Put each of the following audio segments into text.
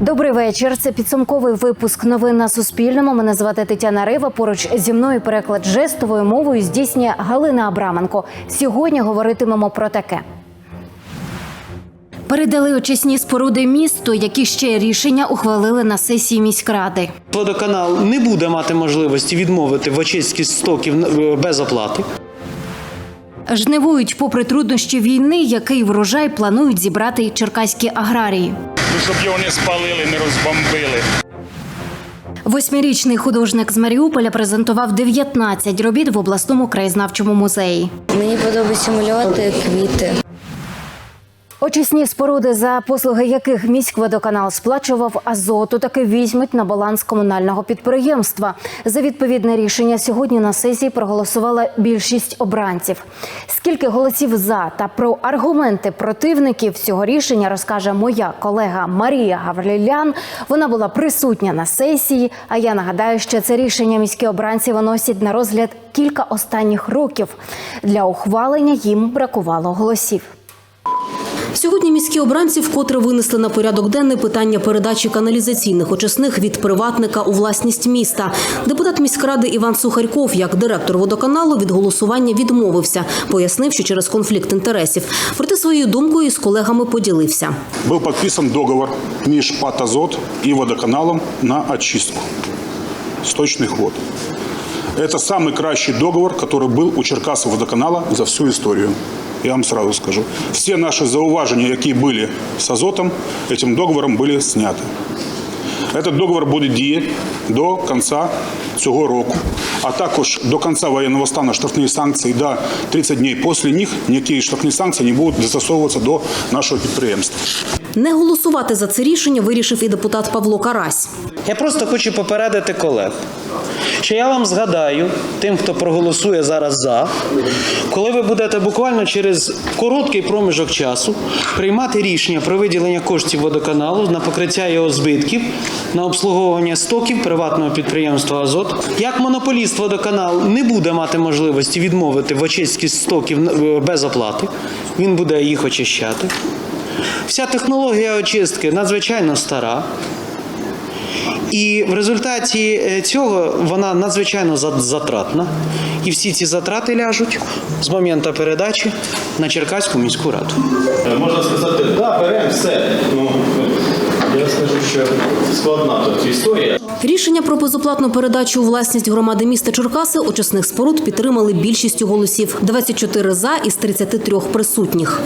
Добрий вечір. Це підсумковий випуск новин на Суспільному. Мене звати Тетяна Рива. Поруч зі мною переклад жестовою мовою здійснює Галина Абраменко. Сьогодні говоритимемо про таке. Передали очисні споруди місту, які ще рішення ухвалили на сесії міськради. Водоканал не буде мати можливості відмовити в очистці стоків е, без оплати. Жнивують попри труднощі війни, який врожай планують зібрати черкаські аграрії. Щоб його не спалили, не розбомбили. Восьмирічний художник з Маріуполя презентував 19 робіт в обласному краєзнавчому музеї. Мені подобаються малювати квіти. Очисні споруди, за послуги яких міськводоканал сплачував азоту, таки візьмуть на баланс комунального підприємства. За відповідне рішення сьогодні на сесії проголосувала більшість обранців. Скільки голосів за та про аргументи противників цього рішення розкаже моя колега Марія Гаврилілян. Вона була присутня на сесії. А я нагадаю, що це рішення міські обранці виносять на розгляд кілька останніх років. Для ухвалення їм бракувало голосів. Сьогодні міські обранці вкотре винесли на порядок денний питання передачі каналізаційних очисних від приватника у власність міста. Депутат міськради Іван Сухарьков, як директор водоканалу, від голосування відмовився, пояснив, що через конфлікт інтересів. Проте своєю думкою з колегами поділився. Был подписан договор меж ПАТ «Азот» и водоканалом на очистку сточных вод. Это самый кращий договор, который был у Черкасов водоканала за всю историю. Я вам сразу скажу. Все наши зауважения, які были с азотом, этим договором были сняты. Этот договор буде діяти до кінця цього року. А також до кінця воєнного стану штрафні санкції до 30 днів після них ніякі штрафні санкції не будуть застосовуватися до нашого підприємства. Не голосувати за це рішення вирішив і депутат Павло Карась. Я просто хочу попередити колег, що я вам згадаю, тим, хто проголосує зараз за, коли ви будете буквально через короткий проміжок часу приймати рішення про виділення коштів водоканалу на покриття його збитків, на обслуговування стоків приватного підприємства Азот. Як монополіст водоканал не буде мати можливості відмовити в очистці стоків е, без оплати, він буде їх очищати. Вся технологія очистки надзвичайно стара. І в результаті е, цього вона надзвичайно затратна. І всі ці затрати ляжуть з моменту передачі на Черкаську міську раду. Можна сказати, да, беремо все. Ну, я скажу, що складна тут історія. Рішення про безоплатну передачу у власність громади міста Черкаси очисних споруд підтримали більшістю голосів 24 за із 33 присутніх.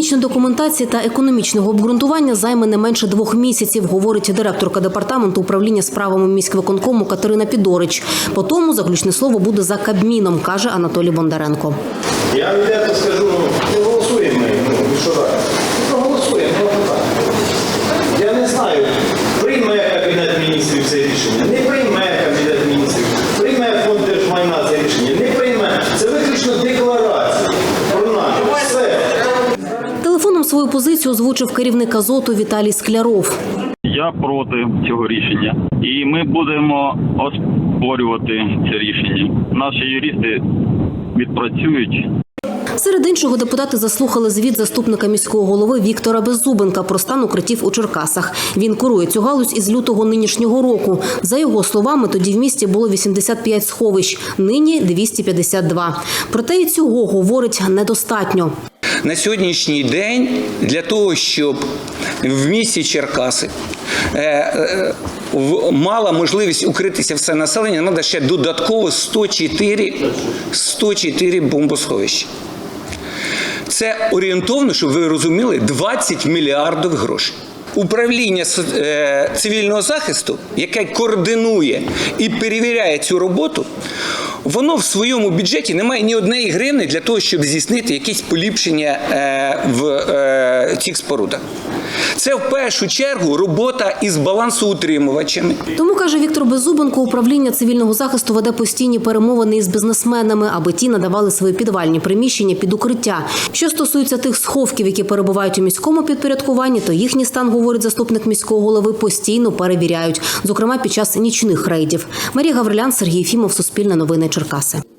Підготовка технічної документації та економічного обґрунтування займе не менше двох місяців, говорить директорка департаменту управління справами міськвиконкому Катерина Підорич. По тому заключне слово буде за Кабміном, каже Анатолій Бондаренко. Я відверто скажу, не голосуємо ну, що ну, так. Я не знаю, прийме Кабінет міністрів це рішення, не прийме Кабінет міністрів, прийме фонд держмайна це рішення, не прийме. Це виключно декларація про намір. Все. Телефоном свою позицію озвучив керівник Азоту Віталій Скляров. Я проти цього рішення, і ми будемо оспорювати це рішення. Наші юристи відпрацюють Серед іншого депутати заслухали звіт заступника міського голови Віктора Беззубенка про стан укриттів у Черкасах. Він курує цю галузь із лютого нинішнього року. За його словами, тоді в місті було 85 сховищ, нині 252. Проте і цього говорить недостатньо. На сьогоднішній день для того, щоб в місті Черкаси е, е, мала можливість укритися все населення, треба ще додатково 104, 104 бомбосховища. Це орієнтовно, щоб ви розуміли, 20 мільярдів грошей. Управління е, цивільного захисту, яке координує і перевіряє цю роботу, воно в своєму бюджеті не має ні однієї гривни для того, щоб здійснити якісь поліпшення е, в е, цих спорудах. Це в першу чергу робота із балансоутримувачами. Тому каже Віктор Беззубенко, управління цивільного захисту веде постійні перемовини із бізнесменами, аби ті надавали свої підвальні приміщення під укриття. Що стосується тих сховків, які перебувають у міському підпорядкуванні, то їхній стан, говорить заступник міського голови, постійно перевіряють, зокрема під час нічних рейдів. Марія Гаврилян, Сергій Фімов, Суспільне новини Черкаси.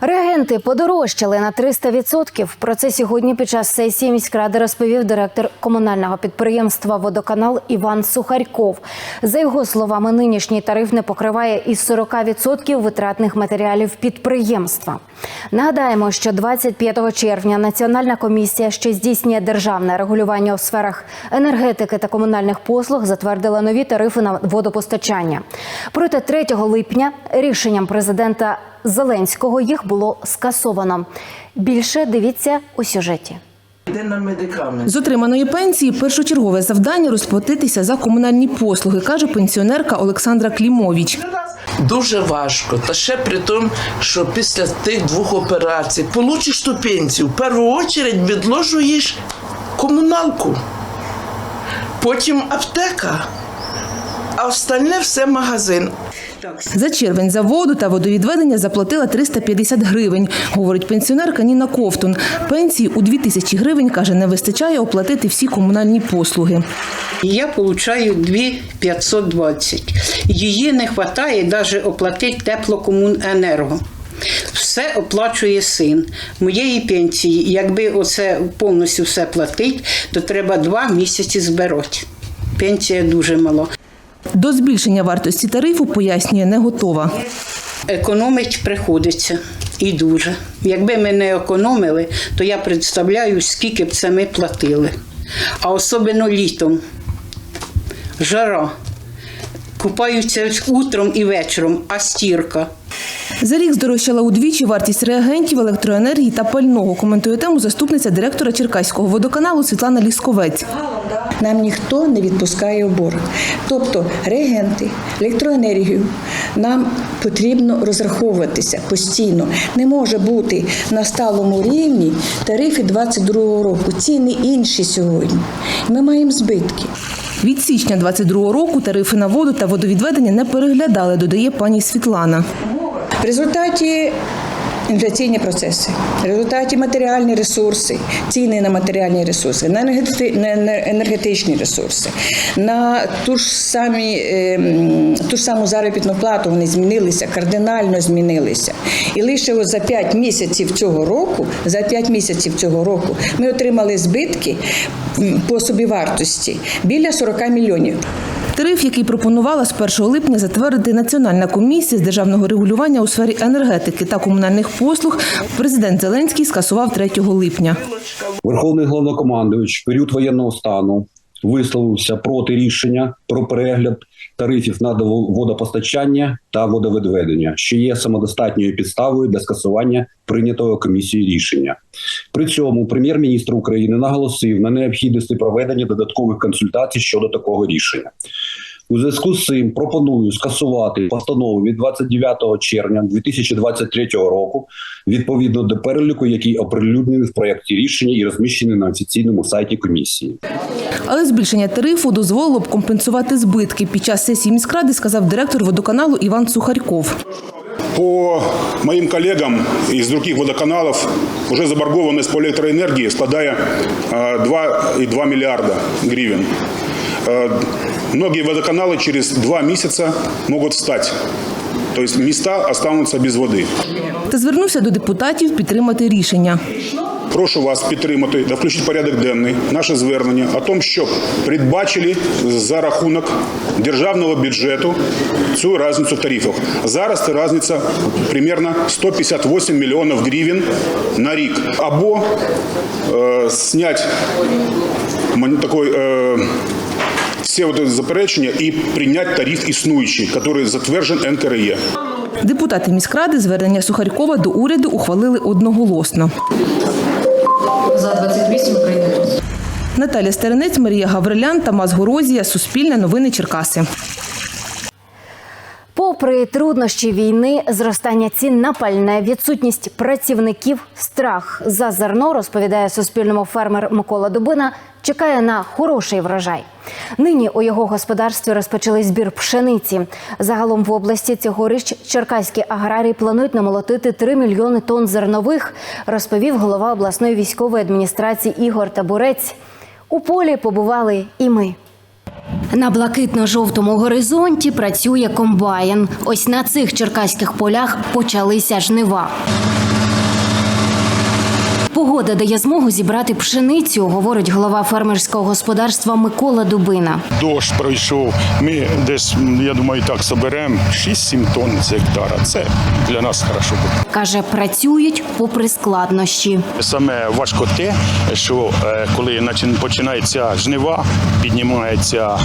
Реагенти подорожчали на 300%. Про це сьогодні під час сесії міськради розповів директор комунального підприємства Водоканал Іван Сухарьков. За його словами, нинішній тариф не покриває із 40% витратних матеріалів підприємства. Нагадаємо, що 25 червня Національна комісія, що здійснює державне регулювання у сферах енергетики та комунальних послуг, затвердила нові тарифи на водопостачання. Проте 3 липня рішенням президента Зеленського їх було скасовано. Більше дивіться у сюжеті. З отриманої пенсії першочергове завдання розплатитися за комунальні послуги, каже пенсіонерка Олександра Клімович. Дуже важко. Та ще при тому, що після тих двох операцій получиш ту пенсію. В першу чергу відложуєш комуналку, потім аптека, а остальне все магазин. За червень за воду та водовідведення заплатила 350 гривень, говорить пенсіонерка Ніна Ковтун. Пенсії у 2000 гривень, каже, не вистачає оплатити всі комунальні послуги. Я получаю 2520. Її не вистачає навіть оплатити теплокомуненерго. Все оплачує син моєї пенсії. Якби оце повністю все платить, то треба два місяці збирати. Пенсія дуже мала. До збільшення вартості тарифу, пояснює, не готова. Економить приходиться і дуже. Якби ми не економили, то я представляю, скільки б це ми платили. А особливо літом. Жара. Купаються утром і вечором, а стірка. За рік здорожчала удвічі вартість реагентів, електроенергії та пального, коментує тему заступниця директора Черкаського водоканалу Світлана Лісковець. Нам ніхто не відпускає обор. Тобто реагенти, електроенергію нам потрібно розраховуватися постійно. Не може бути на сталому рівні тарифи 22 року. Ціни інші сьогодні. Ми маємо збитки. Від січня 22 року тарифи на воду та водовідведення не переглядали, додає пані Світлана. В результаті інфляційні процеси, в результаті матеріальні ресурси, ціни на матеріальні ресурси, на енергети- на енер- енергетичні ресурси, на ту ж, самі, ем, ту ж саму заробітну плату вони змінилися, кардинально змінилися. І лише за 5 місяців цього року, за 5 місяців цього року ми отримали збитки по собівартості біля 40 мільйонів. Тариф, який пропонувала з 1 липня затвердити Національна комісія з державного регулювання у сфері енергетики та комунальних послуг, президент Зеленський скасував 3 липня. Верховний головнокомандуючий період воєнного стану висловився проти рішення про перегляд тарифів на водопостачання та водовідведення, що є самодостатньою підставою для скасування прийнятого комісією рішення. При цьому прем'єр-міністр України наголосив на необхідності проведення додаткових консультацій щодо такого рішення. У зв'язку з цим пропоную скасувати постанову від 29 червня 2023 року відповідно до переліку, який оприлюднений в проєкті рішення і розміщений на офіційному сайті комісії. Але збільшення тарифу дозволило б компенсувати збитки. Під час сесії міськради сказав директор водоканалу Іван Сухарьков. По моим коллегам из других водоканалов уже заборгованность по электроэнергии складає э, 2,2 миллиарда гривен. Э, Многие водоканалы через два месяца могут встать. То есть места останутся без воды. Та звернувся до депутатів підтримати рішення. Прошу вас підтримати та включити в порядок денний наше звернення о том, щоб передбачили за рахунок державного бюджету цю різницю в тарифах. Зараз це різниця примерно 158 мільйонів гривень на рік. Або е, зняти мон- такой, е, все вот эти заперечення і прийняти тариф існуючий, який затверджен НКРЕ. Депутати міськради звернення Сухарькова до уряду ухвалили одноголосно. За 28 прийнято. Наталя Стеренець, Марія Гаврилян, Тамас Горозія, Суспільне новини Черкаси. Попри труднощі війни, зростання цін на пальне, відсутність працівників, страх за зерно, розповідає Суспільному фермер Микола Дубина, чекає на хороший врожай. Нині у його господарстві розпочали збір пшениці. Загалом в області цьогоріч черкаські аграрії планують намолотити 3 мільйони тонн зернових, розповів голова обласної військової адміністрації Ігор Табурець. У полі побували і ми. На блакитно-жовтому горизонті працює комбайн. Ось на цих черкаських полях почалися жнива. Погода дає змогу зібрати пшеницю, говорить голова фермерського господарства Микола Дубина. Дощ пройшов. Ми десь, я думаю, так соберемо 6-7 тонн з гектара. Це для нас хорошо буде. Каже, працюють попри складнощі. Саме важко те, що е, коли починається жнива, піднімається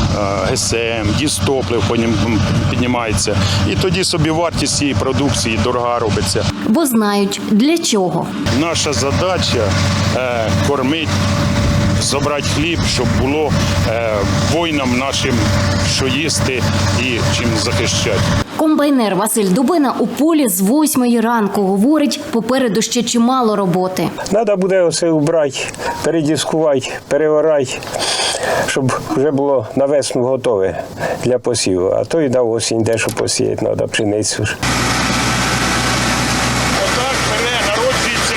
е, ГСМ, дістоплив понім- піднімається. І тоді собі вартість цієї продукції дорога робиться. Бо знають для чого. Наша задача е, кормити, забрати хліб, щоб було е, воїнам нашим що їсти і чим захищати. Комбайнер Василь Дубина у полі з восьмої ранку говорить, попереду ще чимало роботи. Треба буде все убрати, передіскувати, переварати, щоб вже було на весну готове для посіву. А то й на осінь дещо посіяти треба пшеницю. ж. Отак бере, народжується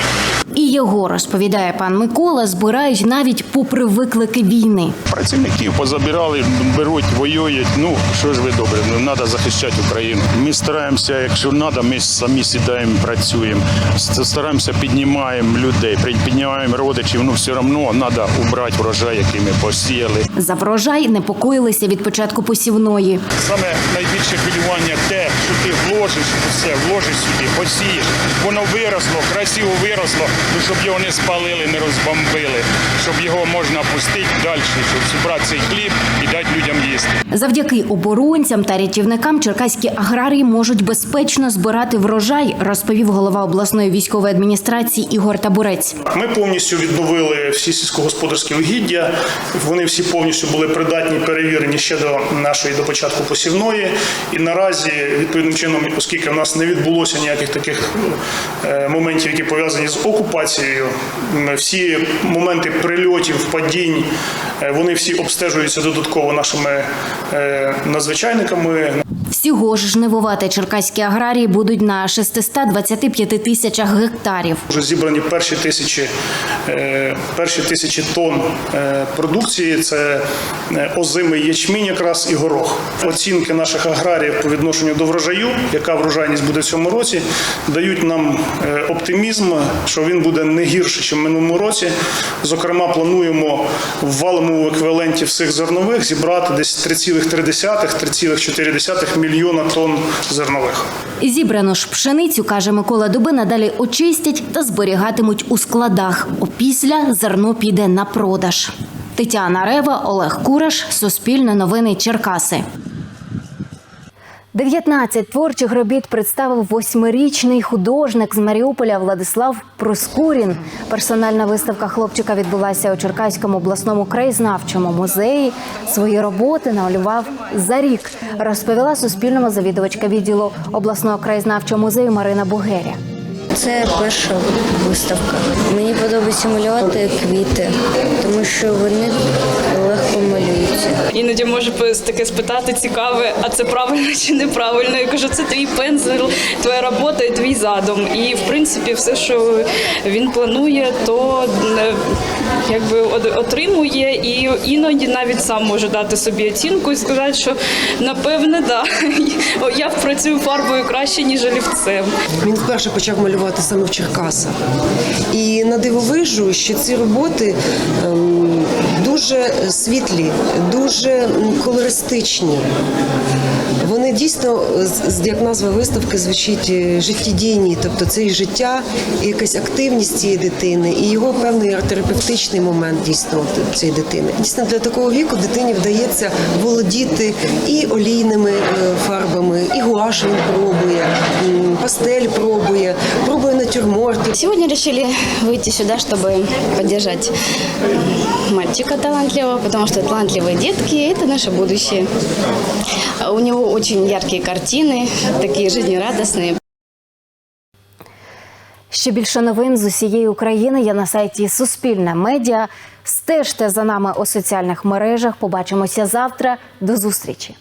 хліб. І його, розповідає пан Микола, збирають навіть попри виклики війни. Працівників позабирали, беруть, воюють. Ну що ж ви добре, ну треба захищати Україну. Ми стараємося, якщо треба, ми самі сідаємо, працюємо. Стараємося, піднімаємо людей, піднімаємо родичів. Ну все одно треба убрати врожай, який ми посіяли. За врожай непокоїлися від початку посівної. Саме найбільше хвилювання те, що ти вложиш все, вложиш сюди, посієш. Воно виросло, красиво виросло, ну щоб його не спалили, не розбомбили, щоб його можна пустити далі, щоб зібрати цей хліб і дати людям їсти. Завдяки оборонцям та рятівникам черкаські аграрії можуть безпечно збирати врожай, розповів голова обласної військової адміністрації Ігор Табурець. Ми повністю відновили всі сільськогосподарські угіддя. Вони всі повністю були придатні, перевірені ще до нашої до початку посівної. І наразі, відповідним чином, оскільки в нас не відбулося ніяких таких е, моментів, які пов'язані з окупацією, м, всі моменти прильотів, падінь, е, вони всі обстежуються додатково нашими е, надзвичайниками, Всього ж жнивувати черкаські аграрії будуть на 625 тисячах гектарів. Вже зібрані перші тисячі, е, перші тисячі тонн е, продукції. Це е, озимий ячмінь якраз і горох. Оцінки наших аграріїв по відношенню до врожаю, яка врожайність буде в цьому році, дають нам оптимізм, що він буде не гірше, ніж в минулому році. Зокрема, плануємо в валовому еквіваленті всіх зернових зібрати десь 3,3-3,4 мільйона тонн зернових. Зібрану ж пшеницю, каже Микола Дубина, далі очистять та зберігатимуть у складах. Опісля зерно піде на продаж. Тетяна Рева, Олег Кураш, Суспільне новини Черкаси. 19 творчих робіт представив восьмирічний художник з Маріуполя Владислав Проскурін. Персональна виставка хлопчика відбулася у Черкаському обласному краєзнавчому музеї. Свої роботи намалював за рік, розповіла Суспільному завідувачка відділу обласного краєзнавчого музею Марина Бугеря. Це перша виставка. Мені подобається малювати квіти, тому що вони легко малюються. Іноді може таке спитати цікаве, а це правильно чи неправильно. Я кажу, це твій пензель, твоя робота і твій задум. І в принципі, все, що він планує, то е, якби от- отримує, і іноді навіть сам може дати собі оцінку і сказати, що напевне, да, я працюю фарбою краще ніж олівцем. Він вперше почав малювати саме в Черкасах. І на дивовижу, що ці роботи ем, дуже світлі, дуже колористичні. Вони дійсно, з- як назва виставки, звучить е, життєдійні, тобто це і життя, і якась активність цієї дитини, і його певний арт-терапевтичний момент дійсно цієї дитини. Дійсно, для такого віку дитині вдається володіти і олійними е, фарбами, і гуаш він пробує, пастель пробує, пробує натюрморти. Сегодня решили выйти сюда, чтобы поддержать мальчика талантливого, потому что талантливые детки – это наше будущее. А У него очень яркие картины, такие жизнерадостные. Ще більше новин з усієї України є на сайті Суспільне медіа. Стежте за нами у соціальних мережах. Побачимося завтра. До зустрічі.